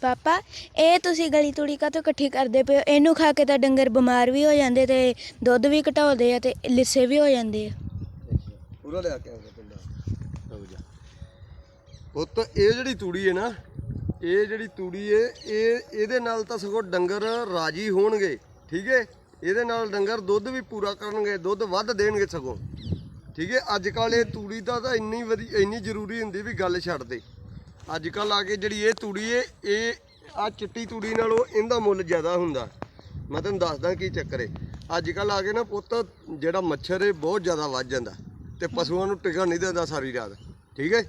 ਪਾਪਾ, ਇਹ ਤੁਸੀਂ ਗਲੀ ਤੂੜੀ ਕਾਹਤੋਂ ਇਕੱਠੀ ਕਰਦੇ ਪਏ ਹੋ? ਇਹਨੂੰ ਖਾ ਕੇ ਤਾਂ ਡੰਗਰ ਬਿਮਾਰ ਵੀ ਹੋ ਜਾਂਦੇ ਤੇ ਦੁੱਧ ਵੀ ਘਟਾਉਂਦੇ ਆ ਤੇ ਲਿੱਸੇ ਵੀ ਹੋ ਜਾਂਦੇ ਆ। ਪੂਰਾ ਲਿਆ ਕੇ ਆਉਂਦਾ ਪਿੰਡਾ ਹੋ ਜਾ ਪੁੱਤ ਇਹ ਜਿਹੜੀ ਤੂੜੀ ਹੈ ਨਾ, ਇਹ ਜਿਹੜੀ ਤੂੜੀ ਹੈ, ਇਹ, ਇਹਦੇ ਨਾਲ ਤਾਂ ਸਗੋਂ ਡੰਗਰ ਰਾਜੀ ਹੋਣਗੇ, ਠੀਕ ਹੈ? ਇਹਦੇ ਨਾਲ ਡੰਗਰ ਦੁੱਧ ਵੀ ਪੂਰਾ ਕਰਨਗੇ, ਦੁੱਧ ਵੱਧ ਦੇਣਗੇ ਸਗੋਂ। ਠੀਕ ਹੈ? ਅੱਜ ਕੱਲ ਇਹ ਤੂੜੀ ਦਾ ਤਾਂ ਇੰਨੀ ਵਧੀਆ ਇੰਨੀ ਜ਼ਰੂਰੀ ਹੁੰਦੀ ਵੀ ਗੱਲ ਛੱਡ ਦੇ। ਅੱਜ ਕੱਲ ਆ ਕੇ ਜਿਹੜੀ ਇਹ ਤੂੜੀ ਹੈ ਇਹ ਆ ਚਿੱਟੀ ਤੂੜੀ ਨਾਲੋਂ ਇਹਦਾ ਮੁੱਲ ਜ਼ਿਆਦਾ ਹੁੰਦਾ। ਮੈਂ ਤੁਹਾਨੂੰ ਦੱਸਦਾ ਕੀ ਚੱਕਰ ਏ। ਅੱਜ ਕੱਲ ਆ ਕੇ ਨਾ ਪੁੱਤ, ਜਿਹੜਾ ਮੱਛਰ ਹੈ ਬਹੁਤ ਜ਼ਿਆਦਾ ਵੱਧ ਜਾਂਦਾ। ਤੇ ਪਸ਼ੂਆਂ ਨੂੰ ਟਿਕਣ ਨਹੀਂ ਦਿੰਦਾ ਸਾਰੀ ਰਾਤ। ਠੀਕ ਹੈ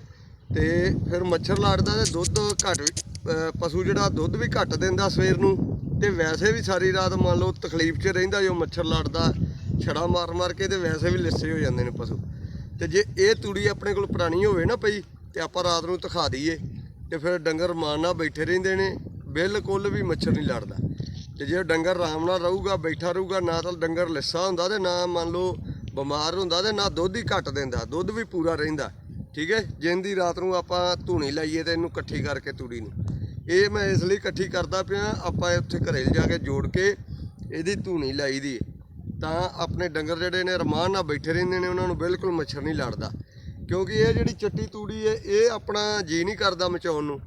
ਤੇ ਫਿਰ ਮੱਛਰ ਲੜਦਾ ਤੇ ਦੁੱਧ ਘੱਟ ਵੀ- ਪਸ਼ੂ ਜਿਹੜਾ ਦੁੱਧ ਵੀ ਘੱਟ ਦਿੰਦਾ ਸਵੇਰ ਨੂੰ। ਤੇ ਵੈਸੇ ਵੀ ਸਾਰੀ ਰਾਤ ਮੰਨ ਲਓ ਤਕਲੀਫ 'ਚ ਰਹਿੰਦਾ ਜੋ ਮੱਛਰ ਲੜਦਾ, ਛੜਾ ਮਾਰ ਮਾਰ ਕੇ ਤੇ ਵੈਸੇ ਵੀ ਲਿੱਸੇ ਹੋ ਜਾਂਦੇ ਨੇ ਪਸ਼ੂ। ਤੇ ਜੇ ਇਹ ਤੂੜੀ ਆਪਣੇ ਕੋਲ ਪੁਰਾਣੀ ਹੋਵੇ ਨਾ ਪਈ ਤੇ ਆਪਾਂ ਰਾਤ ਨੂੰ ਧਖਾ ਦਈਏ ਤੇ ਫਿਰ ਡੰਗਰ ਮਾਨ ਨਾਲ ਬੈਠੇ ਰਹਿੰਦੇ ਨੇ, ਬਿਲਕੁਲ ਵੀ ਮੱਛਰ ਨਹੀਂ ਲੜਦਾ। ਤੇ ਜੇ ਡੰਗਰ ਆਰਾਮ ਨਾਲ ਰਹੂਗਾ, ਬੈਠਾ ਰਹੂਗਾ, ਨਾ ਤਾਂ ਡੰਗਰ ਲਿੱਸਾ ਹੁੰਦਾ ਤੇ ਨਾ ਮੰਨ ਲਓ ਬਿਮਾਰ ਹੁੰਦਾ ਤੇ ਨਾ ਦੁੱਧ ਹੀ ਘੱਟ ਦਿੰਦਾ, ਦੁੱਧ ਵੀ ਪੂਰਾ ਰਹਿੰਦਾ, ਠੀਕ ਹੈ? ਜਿੰਦੀ ਰਾਤ ਨੂੰ ਆਪਾਂ ਧੂਣੀ ਲਾਈਏ ਤੇ ਇਹਨੂੰ ਇਕੱਠੀ ਕਰਕੇ ਤੂੜੀ ਨੂੰ। ਇਹ ਮੈਂ ਇਸ ਲਈ ਇਕੱਠੀ ਕਰਦਾ ਪਿਆ, ਆਪਾਂ ਉੱਥੇ ਘਰੇ ਜਾ ਕੇ ਜੋੜ ਕੇ ਇਹਦੀ ਧੂਣੀ ਲਾਈ ਦੀ। ਤਾਂ ਆਪਣੇ ਡੰਗਰ ਜਿਹੜੇ ਨੇ ਰਮਾਨ ਨਾਲ ਬੈਠੇ ਰਹਿੰਦੇ ਨੇ, ਉਹਨਾਂ ਨੂੰ ਬਿਲਕੁਲ ਮੱਛਰ ਨਹੀਂ ਲੜਦਾ। ਕਿਉਂਕਿ ਇਹ ਜਿਹੜੀ ਚਿੱਟੀ ਤੂੜੀ ਹੈ, ਇਹ ਆਪਣਾ ਜੀ ਨਹੀਂ ਕਰਦਾ ਮਚਾਉਣ ਨੂੰ।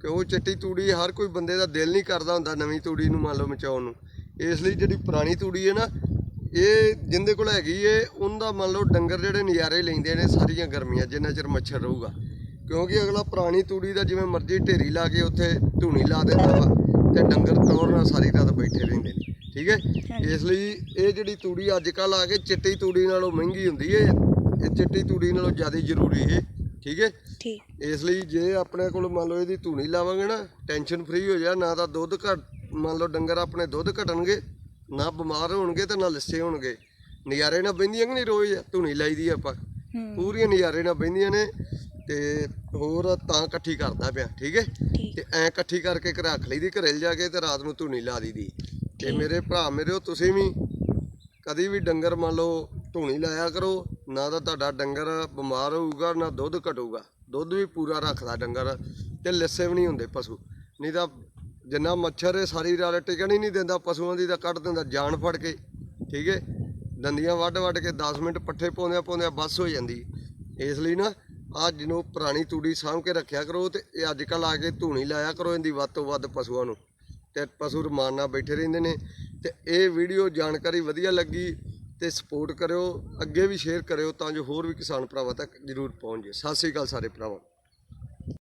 ਕਿ ਉਹ ਚਿੱਟੀ ਤੂੜੀ ਹਰ ਕੋਈ ਬੰਦੇ ਦਾ ਦਿਲ ਨਹੀਂ ਕਰਦਾ ਹੁੰਦਾ ਨਵੀਂ ਤੂੜੀ ਨੂੰ ਮੰਨ ਲਓ ਮਚਾਉਣ ਨੂੰ। ਇਸ ਲਈ ਜਿਹੜੀ ਪੁਰਾਣੀ ਤੂੜੀ ਹੈ ਨਾ, ਇਹ ਜਿੰਦੇ ਕੋਲ ਹੈਗੀ ਏ, ਉਹਦਾ ਮੰਨ ਲਓ ਡੰਗਰ ਜਿਹੜੇ ਨਜ਼ਾਰੇ ਲੈਂਦੇ ਨੇ ਸਾਰੀਆਂ ਗਰਮੀਆਂ, ਜਿੰਨਾ ਚਿਰ ਮੱਛਰ ਰਹੂਗਾ। ਕਿਉਂਕਿ ਅਗਲਾ ਪੁਰਾਣੀ ਤੂੜੀ ਦਾ ਜਿਵੇਂ ਮਰਜ਼ੀ ਢੇਰੀ ਲਾ ਕੇ ਉੱਥੇ ਧੂਣੀ ਲਾ ਦਿੰਦਾ ਵਾ, ਤੇ ਡੰਗਰ ਤੋਰ ਨਾਲ ਸਾਰੀ ਰਾਤ ਬੈਠੇ ਰਹਿੰਦੇ ਨੇ। ਠੀਕ ਹੈ? ਇਸ ਲਈ ਇਹ ਜਿਹੜੀ ਤੂੜੀ ਅੱਜ ਕੱਲ ਆ ਕੇ ਚਿੱਟੀ ਤੂੜੀ ਨਾਲੋਂ ਮਹਿੰਗੀ ਹੁੰਦੀ ਏ। ਇਹ ਚਿੱਟੀ ਤੂੜੀ ਨਾਲੋਂ ਜ਼ਿਆਦਾ ਜ਼ਰੂਰੀ ਏ ਠੀਕ ਹੈ? ਠੀਕ। ਇਸ ਲਈ ਜੇ ਆਪਣੇ ਕੋਲ ਮੰਨ ਲਓ ਇਹਦੀ ਧੂਣੀ ਲਾਵਾਂਗੇ ਨਾ ਟੈਨਸ਼ਨ ਫ੍ਰੀ ਹੋ ਜਾ ਨਾ ਤਾਂ ਦੁੱਧ ਘਟ ਮੰਨ ਲਓ ਡੰਗਰ ਆਪਣੇ ਦੁੱਧ ਘਟਣਗੇ ਨਾ ਬਿਮਾਰ ਹੋਣਗੇ ਤੇ ਨਾ ਲਿੱਸੇ ਹੋਣਗੇ। ਨਜ਼ਾਰੇ ਨਾਲ ਬਹਿੰਦੀਆਂ ਕਿ ਨਹੀਂ ਰੋਜ਼? ਧੂਣੀ ਲਾਈ ਦੀ ਆਪਾਂ। ਹੂੰ। ਪੂਰੀਆਂ ਨਜ਼ਾਰੇ ਨਾਲ ਬਹਿੰਦੀਆਂ ਨੇ ਤੇ ਹੋਰ ਤਾਂ ਇਕੱਠੀ ਕਰਦਾ ਪਿਆ ਠੀਕ ਹੈ? ਤੇ ਐ ਇਕੱਠੀ ਕਰਕੇ ਘਰ ਰੱਖ ਲਈਦੀ ਘਰੇ ਜਾ ਕੇ ਤੇ ਰਾਤ ਨੂੰ ਧੂਣੀ ਲਾ ਦਈਦੀ। ਤੇ ਮੇਰੇ ਭਰਾ ਮੇਰਿਓ ਤੁਸੀਂ ਵੀ ਕਦੀ ਵੀ ਡੰਗਰ ਮੰਨ ਲਓ ਧੂਣੀ ਲਾਇਆ ਕਰੋ ਨਾ ਤਾਂ ਤੁਹਾਡਾ ਡੰਗਰ ਬਿਮਾਰ ਹੋਊਗਾ, ਨਾ ਦੁੱਧ ਘਟੂਗਾ। ਦੁੱਧ ਵੀ ਪੂਰਾ ਰੱਖਦਾ ਡੰਗਰ, ਤੇ ਲਿੱਸੇ ਵੀ ਨਹੀਂ ਹੁੰਦੇ ਪਸ਼ੂ। ਨਹੀਂ ਤਾਂ ਜਿੰਨਾ ਮੱਛਰ ਹੈ ਸਾਰੀ ਰਾਤ ਟਿਕਣ ਹੀ ਨਹੀਂ ਦਿੰਦਾ, ਪਸ਼ੂਆਂ ਦੀ ਤਾਂ ਕੱਢ ਦਿੰਦਾ, ਜਾਨ ਫੜ ਕੇ, ਠੀਕ ਹੈ ਦੰਦੀਆਂ ਵੱਢ ਵੱਢ ਕੇ 10 ਮਿੰਟ ਪੱਠੇ ਪਾਉਂਦਿਆਂ ਪਾਉਂਦਿਆਂ ਬੱਸ ਹੋ ਜਾਂਦੀ। ਇਸ ਲਈ ਨਾ ਆ ਜਿਹਨੂੰ ਪੁਰਾਣੀ ਤੂੜੀ ਸਾਂਭ ਕੇ ਰੱਖਿਆ ਕਰੋ ਤੇ ਇਹ ਅੱਜ ਕੱਲ ਆ ਕੇ ਧੂਣੀ ਲਾਇਆ ਕਰੋ ਇਹਦੀ ਵੱਧ ਤੋਂ ਵੱਧ ਪਸ਼ੂਆਂ ਨੂੰ। ਤੇ ਪਸ਼ੂ ਰਮਾਨ ਨਾਲ ਬੈਠੇ ਰਹਿੰਦੇ ਨੇ। ਤੇ ਇਹ ਵੀਡੀਓ ਜਾਣਕਾਰੀ ਵਧੀਆ ਲੱਗੀ ਤੇ ਸਪੋਰਟ ਕਰਿਓ, ਅੱਗੇ ਵੀ ਸ਼ੇਅਰ ਕਰਿਓ ਤਾਂ ਜੋ ਹੋਰ ਵੀ ਕਿਸਾਨ ਭਰਾਵਾਂ ਤੱਕ ਜ਼ਰੂਰ ਪਹੁੰਚ ਜੇ ਸਤਿ ਸ੍ਰੀ ਅਕਾਲ ਸਾਰੇ ਭਰਾਵਾਂ।